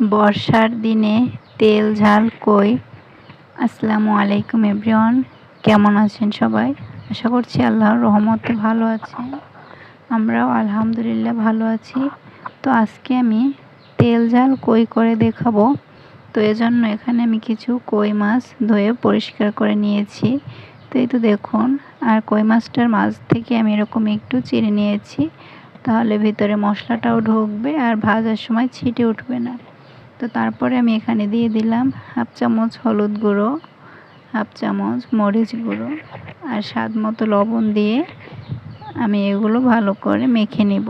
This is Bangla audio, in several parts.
বর্ষার দিনে তেল, ঝাল কই? আসসালামু আলাইকুম এভরিওয়ান। কেমন আছেন সবাই? আশা করছি আল্লাহর রহমতে ভালো আছেন। আমরাও আলহামদুলিল্লাহ ভালো আছি। তো আজকে আমি তেল, ঝাল কই করে দেখাবো। তো এজন্য এখানে আমি কিছু কই মাছ ধুয়ে পরিষ্কার করে নিয়েছি। তো এই তো দেখুন, আর কই মাছটার মাছ থেকে আমি এরকম একটু চিড়ে নিয়েছি। তাহলে ভিতরে মশলাটাও ঢুকবে আর ভাজার সময় ছিটে উঠবে না। তো তারপরে আমি এখানে দিয়ে দিলাম হাফ চামচ হলুদ গুঁড়ো, হাফ চামচ মরিচ গুঁড়ো আর স্বাদ মতো লবণ দিয়ে আমি এগুলো ভালো করে মেখে নিব।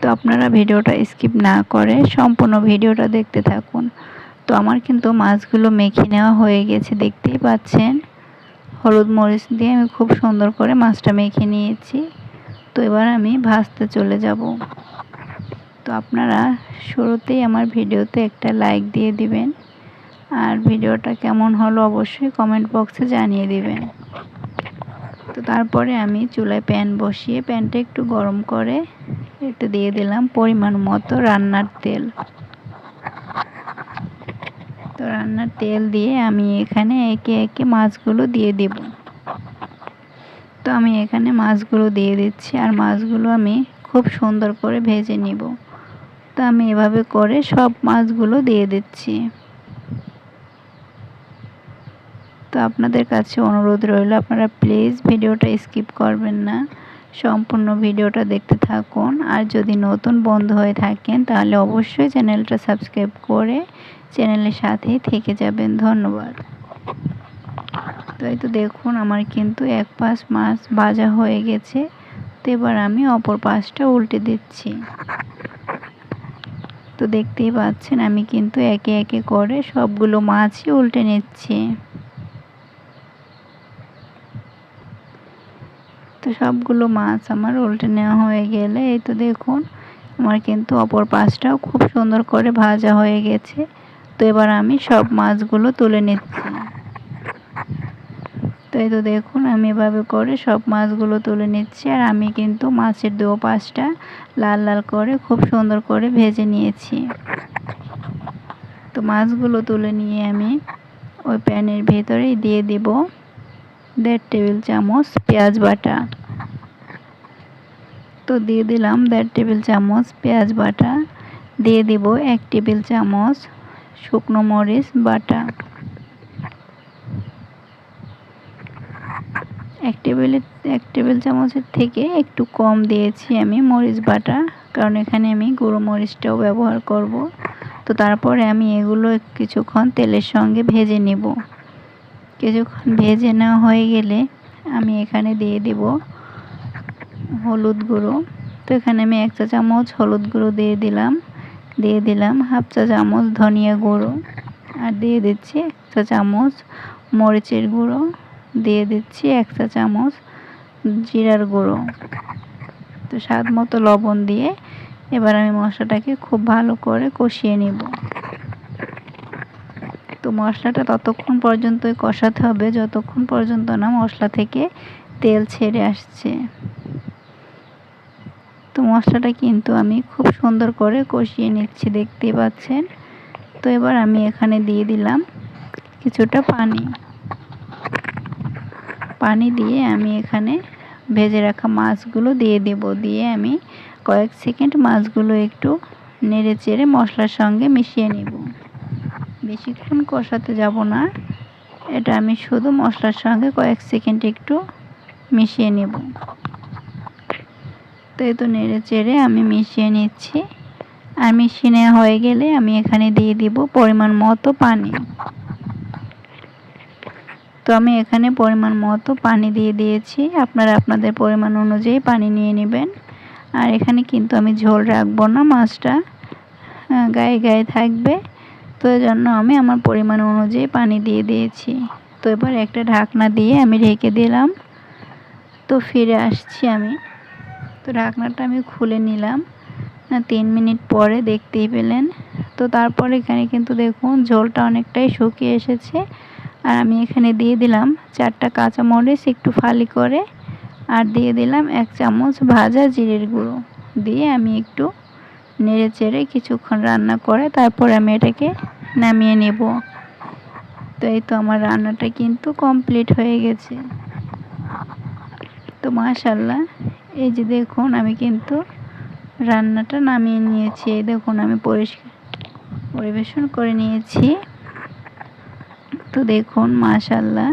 তো আপনারা ভিডিওটা স্কিপ না করে সম্পূর্ণ ভিডিওটা দেখতে থাকুন। তো আমার কিন্তু মাছগুলো মেখে নেওয়া হয়ে গেছে, দেখতেই পাচ্ছেন। হলুদ মরিচ দিয়ে আমি খুব সুন্দর করে মাছটা মেখে নিয়েছি। তো এবার আমি ভাজতে চলে যাব। তো আপনারা শুরুতেই আমার ভিডিওতে একটা লাইক দিয়ে দিবেন। আর ভিডিওটা কেমন হলো অবশ্যই কমেন্ট বক্সে জানিয়ে দিবেন। তো তারপরে আমি চুলায় প্যান বসিয়ে প্যানটা একটু গরম করে একটু দিয়ে দিলাম পরিমাণ মতো রান্নার তেল। তো রান্নার তেল দিয়ে আমি এখানে একে একে মাছগুলো দিয়ে দেব। তো আমি এখানে মাছগুলো দিয়ে দিচ্ছি, আর মাছগুলো আমি খুব সুন্দর করে ভেজে নিব। তো আমি এভাবে করে সব মাছগুলো দিয়ে দিচ্ছি। তো আপনাদের কাছে অনুরোধ রইল, আপনারা প্লিজ ভিডিওটা স্কিপ করবেন না। সম্পূর্ণ ভিডিওটা দেখতে থাকুন। আর যদি নতুন বন্ধু হয়ে থাকেন, তাহলে অবশ্যই চ্যানেলটা সাবস্ক্রাইব করে চ্যানেলের সাথেই থেকে যাবেন। ধন্যবাদ। তো এই তো দেখুন, আমার কিন্তু এক পাশ মাছ ভাজা হয়ে গেছে। তো এবার আমি অপর পাশটা উল্টে দিচ্ছি। তো দেখতেই পাচ্ছেন, আমি কিন্তু একে একে করে সবগুলো মাছই উল্টে নিচ্ছি। তো সবগুলো মাছ আমার উল্টে নেওয়া হয়ে গেলে, এই তো দেখুন, আমার কিন্তু অপর পাশটাও খুব সুন্দর করে ভাজা হয়ে গেছে। তো এবার আমি সব মাছগুলো তুলে নিচ্ছি। এই তো দেখুন, আমি এভাবে করে সব মাছগুলো তুলে নিচ্ছি, আর আমি কিন্তু মাছের দু পাশটা লাল লাল করে খুব সুন্দর করে ভেজে নিয়েছি। তো মাছগুলো তুলে নিয়ে আমি ওই প্যানের ভেতরেই দিয়ে দিব দেড় টেবিল চামচ পেঁয়াজ বাটা। তো দিয়ে দিলাম দেড় টেবিল চামচ পেঁয়াজ বাটা, দিয়ে দিব এক টেবিল চামচ শুকনো মরিচ বাটা। এক টেবিল এক টেবিল চামচের থেকে একটু কম দিয়েছি আমি মরিচ বাটা, কারণ এখানে আমি গুঁড়ো মরিচটাও ব্যবহার করব। তো তারপরে আমি এগুলো কিছুক্ষণ তেলের সঙ্গে ভেজে নেব। কিছুক্ষণ ভেজে নেওয়া হয়ে গেলে আমি এখানে দিয়ে দেব হলুদ গুঁড়ো। তো এখানে আমি এক চা চামচ হলুদ গুঁড়ো দিয়ে দিলাম। দিয়ে দিলাম হাফ চা চামচ ধনিয়া গুঁড়ো। আর দিয়ে দিচ্ছি এক চা চামচ মরিচের গুঁড়ো। দিয়ে দিচ্ছি এক চা চামচ জিরার গুঁড়ো। তো স্বাদ মতো লবণ দিয়ে এবার আমি মশলাটাকে খুব ভালো করে কষিয়ে নিব। তো মশলাটা ততক্ষণ পর্যন্তই কষাতে হবে, যতক্ষণ পর্যন্ত না মশলা থেকে তেল ছেড়ে আসছে। তো মশলাটা কিন্তু আমি খুব সুন্দর করে কষিয়ে নিচ্ছি, দেখতেই পাচ্ছেন। তো এবার আমি এখানে দিয়ে দিলাম কিছুটা পানি। পানি দিয়ে আমি এখানে ভেজে রাখা মাছগুলো দিয়ে দেব। দিয়ে আমি কয়েক সেকেন্ড মাছগুলো একটু নেড়ে চেড়ে মশলার সঙ্গে মিশিয়ে নেব। বেশিক্ষণ কষাতে যাব না। এটা আমি শুধু মশলার সঙ্গে কয়েক সেকেন্ড একটু মিশিয়ে নেব। তো এই তো নেড়ে চেড়ে আমি মিশিয়ে নিচ্ছি। আর মিশিয়ে হয়ে গেলে আমি এখানে দিয়ে দিব পরিমাণ মতো পানি। তো আমি এখানে পরিমাণ মতো পানি দিয়ে দিয়েছি। আপনারা আপনাদের পরিমাণ অনুযায়ী পানি নিয়ে নেবেন। আর এখানে কিন্তু আমি ঝোল রাখব না মাছটা। গায়ে গায়ে থাকবে। তো জন্য আমি আমার পরিমাণ অনুযায়ী পানি দিয়ে দিয়েছি। তো এবার একটা ঢাকনা দিয়ে আমি ঢেকে দিলাম। তো ফিরে আসছি আমি। তো ঢাকনাটা আমি খুলে নিলাম। তিন মিনিট পরে দেখতেই পেলেন। তো তারপর এখানে কিন্তু দেখুন ঝোলটা অনেকটাই শুকিয়ে এসেছে। আর আমি এখানে দিয়ে দিলাম চারটা কাঁচামরিচ, একটু ফালি করে, আর দিয়ে দিলাম এক চামচ ভাজা জিরের গুঁড়ো। দিয়ে আমি একটু নেড়ে চেড়ে কিছুক্ষণ রান্না করে তারপর আমি এটাকে নামিয়ে নেব। তো এই তো আমার রান্নাটা কিন্তু কমপ্লিট হয়ে গেছে। তো মাশাল্লাহ এই যে দেখুন আমি কিন্তু রান্নাটা নামিয়ে নিয়েছি। এই দেখুন আমি পরিষ্কার পরিবেশন করে নিয়েছি। তো দেখুন মাশাল্লাহ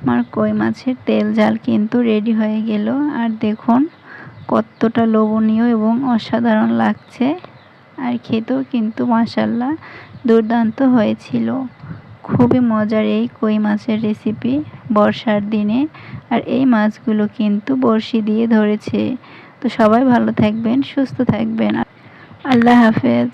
আমার কই মাছের তেল জাল কিন্তু রেডি হয়ে গেল। আর দেখুন, কতটা লোভনীয় এবং অসাধারণ লাগছে। আর খেতেও কিন্তু মাশাল্লাহ দুর্দান্ত হয়েছিল। খুবই মজার এই কই মাছের রেসিপি বর্ষার দিনে। আর এই মাছগুলো কিন্তু বড়শি দিয়ে ধরেছে। তো সবাই ভালো থাকবেন, সুস্থ থাকবেন। আল্লাহ হাফেজ।